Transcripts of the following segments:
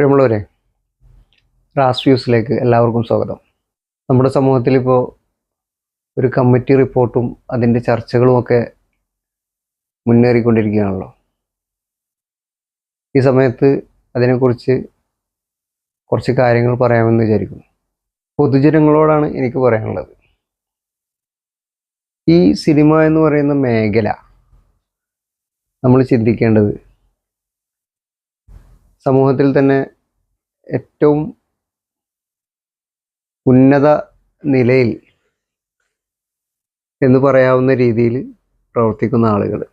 പ്രിയമുള്ളവരെ റാസ് വ്യൂസിലേക്ക് എല്ലാവർക്കും സ്വാഗതം. നമ്മുടെ സമൂഹത്തിൽ ഇപ്പോൾ ഒരു കമ്മിറ്റി റിപ്പോർട്ടും അതിന്റെ ചർച്ചകളുമൊക്കെ മുന്നേറിക്കൊണ്ടിരിക്കുകയാണല്ലോ. ഈ സമയത്ത് അതിനെക്കുറിച്ച് കുറച്ച് കാര്യങ്ങൾ പറയാമെന്ന് വിചാരിക്കുന്നു. പൊതുജനങ്ങളോടാണ് എനിക്ക് പറയാനുള്ളത്. ഈ സിനിമ എന്ന് പറയുന്ന മേഖല നമ്മൾ ചിന്തിക്കേണ്ടത് സമൂഹത്തിൽ തന്നെ ഏറ്റവും ഉന്നത നിലയിൽ എന്ന് പറയാവുന്ന രീതിയിൽ പ്രവർത്തിക്കുന്ന ആളുകൾ.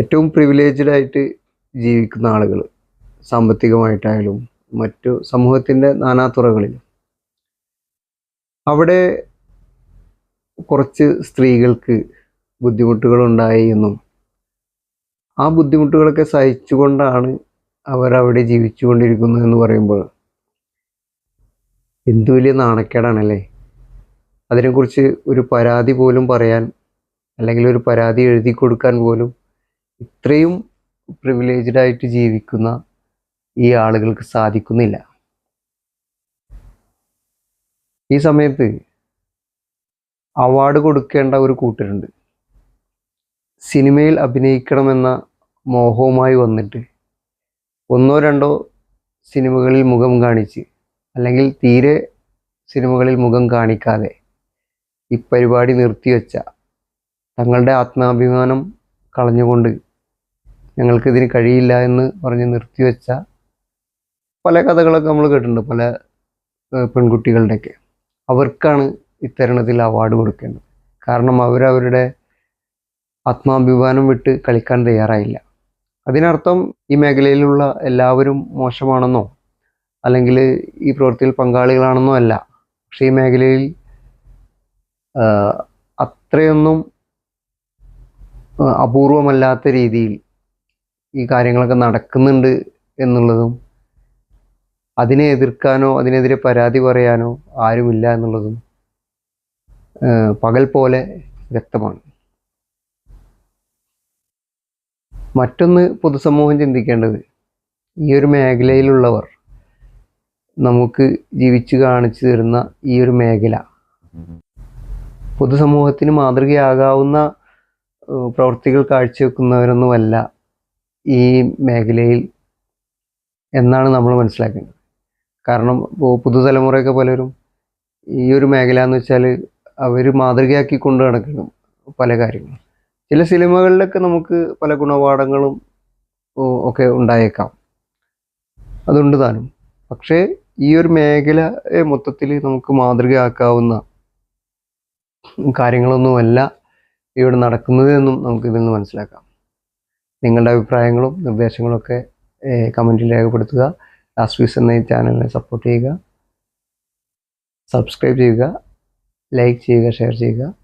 ഏറ്റവും പ്രിവിലേജ്ഡ് ആയിട്ട് ജീവിക്കുന്ന ആളുകൾ സാമ്പത്തികമായിട്ടായാലും മറ്റു സമൂഹത്തിന്റെ നാനാതുറകളിലും. അവിടെ കുറച്ച് സ്ത്രീകൾക്ക് ബുദ്ധിമുട്ടുകളുണ്ടായി എന്നും ആ ബുദ്ധിമുട്ടുകളൊക്കെ സഹിച്ചുകൊണ്ടാണ് അവരവിടെ ജീവിച്ചുകൊണ്ടിരിക്കുന്നത് എന്ന് പറയുമ്പോൾ എന്തു വലിയ നാണക്കേടാണല്ലേ? അതിനെക്കുറിച്ച് ഒരു പരാതി പോലും പറയാൻ അല്ലെങ്കിൽ ഒരു പരാതി എഴുതി കൊടുക്കാൻ പോലും ഇത്രയും പ്രിവിലേജ്ഡ് ആയിട്ട് ജീവിക്കുന്ന ഈ ആളുകൾക്ക് സാധിക്കുന്നില്ല. ഈ സമയത്ത് അവാർഡ് കൊടുക്കേണ്ട ഒരു കൂട്ടരുണ്ട്. സിനിമയിൽ അഭിനയിക്കണമെന്ന മോഹവുമായി വന്നിട്ട് ഒന്നോ രണ്ടോ സിനിമകളിൽ മുഖം കാണിച്ച് അല്ലെങ്കിൽ തീരെ സിനിമകളിൽ മുഖം കാണിക്കാതെ ഈ പരിപാടി നിർത്തിവെച്ച തങ്ങളുടെ ആത്മാഭിമാനം കളഞ്ഞുകൊണ്ട് ഞങ്ങൾക്കിതിന് കഴിയില്ല എന്ന് പറഞ്ഞ് നിർത്തിവെച്ച പല കഥകളൊക്കെ നമ്മൾ കേട്ടിട്ടുണ്ട് പല പെൺകുട്ടികളുടെയൊക്കെ. അവർക്കാണ് ഇത്തരണത്തിൽ അവാർഡ് കൊടുക്കേണ്ടത്. കാരണം അവരവരുടെ ആത്മാഭിമാനം വിട്ട് കളിക്കാൻ തയ്യാറായില്ല. അതിനർത്ഥം ഈ മേഖലയിലുള്ള എല്ലാവരും മോശമാണെന്നോ അല്ലെങ്കിൽ ഈ പ്രവൃത്തിയിൽ പങ്കാളികളാണെന്നോ അല്ല. പക്ഷേ ഈ മേഖലയിൽ അത്രയൊന്നും അപൂർവമല്ലാത്ത രീതിയിൽ ഈ കാര്യങ്ങളൊക്കെ നടക്കുന്നുണ്ട് എന്നുള്ളതും അതിനെ എതിർക്കാനോ അതിനെതിരെ പരാതി പറയാനോ ആരുമില്ല എന്നുള്ളതും പകൽ പോലെ വ്യക്തമാണ്. മറ്റൊന്ന് പൊതുസമൂഹം ചിന്തിക്കേണ്ടത് ഈ ഒരു മേഖലയിലുള്ളവർ നമുക്ക് ജീവിച്ച് കാണിച്ചു തരുന്ന ഈ ഒരു മേഖല. പൊതുസമൂഹത്തിന് മാതൃകയാകാവുന്ന പ്രവൃത്തികൾ കാഴ്ചവെക്കുന്നവരൊന്നുമല്ല ഈ മേഖലയിൽ എന്നാണ് നമ്മൾ മനസ്സിലാക്കേണ്ടത്. കാരണം പുതുതലമുറയൊക്കെ പലരും ഈ ഒരു മേഖല എന്ന് വെച്ചാൽ അവർ മാതൃകയാക്കി കൊണ്ട് നടക്കണം പല കാര്യങ്ങളും. ചില സിനിമകളിലൊക്കെ നമുക്ക് പല ഗുണപാഠങ്ങളും ഒക്കെ ഉണ്ടായേക്കാം. അതുണ്ട് താനും. പക്ഷേ ഈ ഒരു മേഖലയെ മൊത്തത്തിൽ നമുക്ക് മാതൃകയാക്കാവുന്ന കാര്യങ്ങളൊന്നുമല്ല ഇവിടെ നടക്കുന്നത് എന്നും നമുക്ക് ഇതിൽ നിന്ന് മനസ്സിലാക്കാം. നിങ്ങളുടെ അഭിപ്രായങ്ങളും നിർദ്ദേശങ്ങളും ഒക്കെ കമന്റിൽ രേഖപ്പെടുത്തുക. ലാസ്റ്റ് വീസ് എന്ന ഈ ചാനലിനെ സപ്പോർട്ട് ചെയ്യുക. സബ്സ്ക്രൈബ് ചെയ്യുക. ലൈക്ക് ചെയ്യുക ഷെയർ ചെയ്യുക.